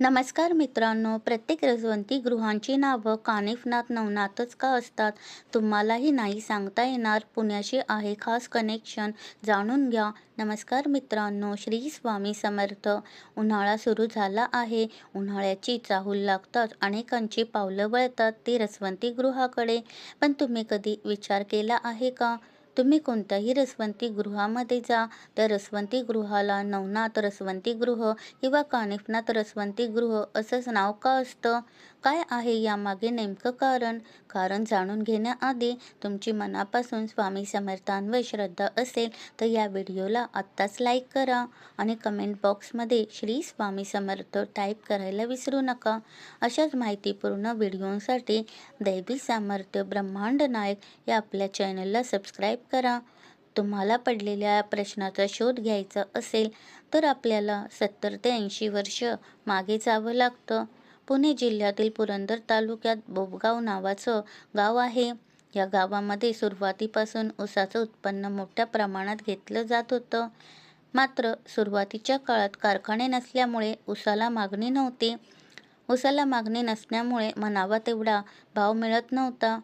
नमस्कार मित्रांनो प्रत्येक रजवंती गृहांची नावं कानिफनाथ नवनाथच का असतात? तुम्हालाही नाही सांगता येणार पुण्याशी आहे खास कनेक्शन जाणून घ्या. नमस्कार मित्रांनो श्री स्वामी समर्थ. उन्हाळा सुरू झाला आहे. उन्हाळ्याची चाहूल लागताच अनेकांची पावलं वळतात ती रसवंती गृहाकडे. पण तुम्ही कधी विचार केला आहे का? तुम्ही कोणत्याही रसवंती गृहामध्ये जा त्या रसवंती गृहाला नवनाथ रसवंती गृह किंवा कानिफनाथ रसवंती गृह असंच नाव का असतं? काय आहे यामागे नेमकं कारण? कारण जाणून घेण्याआधी तुमची मनापासून स्वामी समर्थांवर श्रद्धा असेल तर या व्हिडिओला आत्ताच लाईक करा आणि कमेंट बॉक्समध्ये श्री स्वामी समर्थ टाईप करायला विसरू नका. अशाच माहितीपूर्ण व्हिडिओसाठी दैवी सामर्थ्य ब्रह्मांड नायक या आपल्या चॅनलला सबस्क्राईब करा. तुम्हाला पडलेल्या प्रश्नाचा शोध घ्यायचा असेल तर आपल्याला सत्तर ते ऐंशी वर्ष मागे जावं लागतं. पुणे जिल्ह्यातील पुरंदर तालुक्यात बोबगाव नावाचं गाव आहे. या गावामध्ये सुरुवातीपासून ऊसाचं उत्पन्न मोठ्या प्रमाणात घेतलं जात होतं. मात्र सुरुवातीच्या काळात कारखाने नसल्यामुळे ऊसाला मागणी नव्हती. ऊसाला मागणी नसल्यामुळे मनावा तेवढा भाव मिळत नव्हता.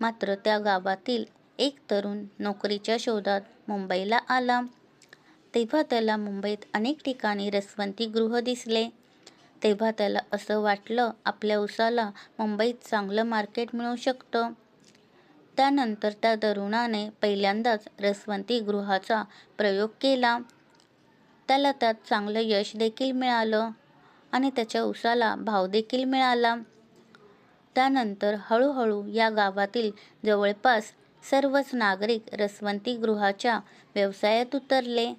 मात्र त्या गावातील एक तरुण नोकरीच्या शोधात मुंबईला आला. तेव्हा त्याला मुंबईत अनेक ठिकाणी रसवंती गृह दिसले. तेव्हा त्याला असं वाटलं आपल्या उसाला मुंबईत चांगलं मार्केट मिळू शकतं. त्यानंतर त्या तरुणाने पहिल्यांदाच रसवंती गृहाचा प्रयोग केला. त्याला त्यात चांगलं यश देखील मिळालं आणि त्याच्या उसाला भाव देखील मिळाला. त्यानंतर हळूहळू या गावातील जवळपास सर्वच नागरिक रसवंतीगृहाच्या व्यवसायात उतरले.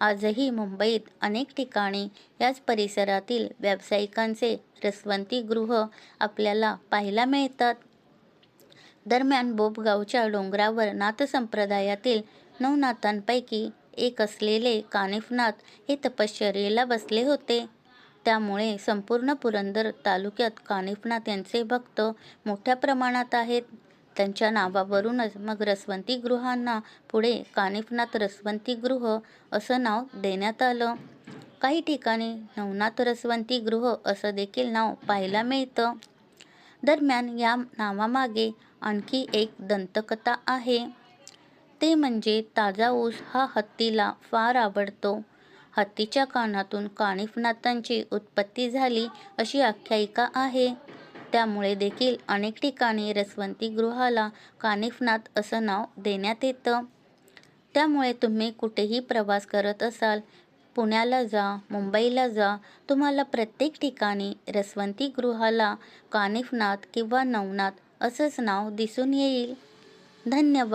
आजही मुंबईत अनेक ठिकाणी याच परिसरातील व्यावसायिकांचे रसवंतीगृह आपल्याला पाहायला मिळतात. दरम्यान बोबगावच्या डोंगरावर नाथसंप्रदायातील नवनाथांपैकी एक असलेले कानिफनाथ हे तपश्चर्येला बसले होते. त्यामुळे संपूर्ण पुरंदर तालुक्यात कानिफनाथ यांचे भक्त मोठ्या प्रमाणात आहेत. त्यांच्या नावावरूनच मग रसवंती गृहांना पुढे कानिफनाथ रसवंती गृह असं नाव देण्यात आलं. काही ठिकाणी नवनाथ रसवंती गृह असं देखील नाव पाहायला मिळतं. दरम्यान या नावामागे आणखी एक दंतकथा आहे. ते म्हणजे ताजा ऊस हा हत्तीला फार आवडतो. हत्तीच्या कानातून कानिफनाथांची उत्पत्ती झाली अशी आख्यायिका आहे. त्यामुळे देखील अनेक ठिकाणी रसवंती गृहाला कानिफनाथ असं नाव देण्यात येतं. त्यामुळे तुम्ही कुठेही प्रवास करत असाल पुण्याला जा मुंबईला जा तुम्हाला प्रत्येक ठिकाणी रसवंती गृहाला कानिफनाथ किंवा नवनाथ असंच नाव दिसून येईल. धन्यवाद.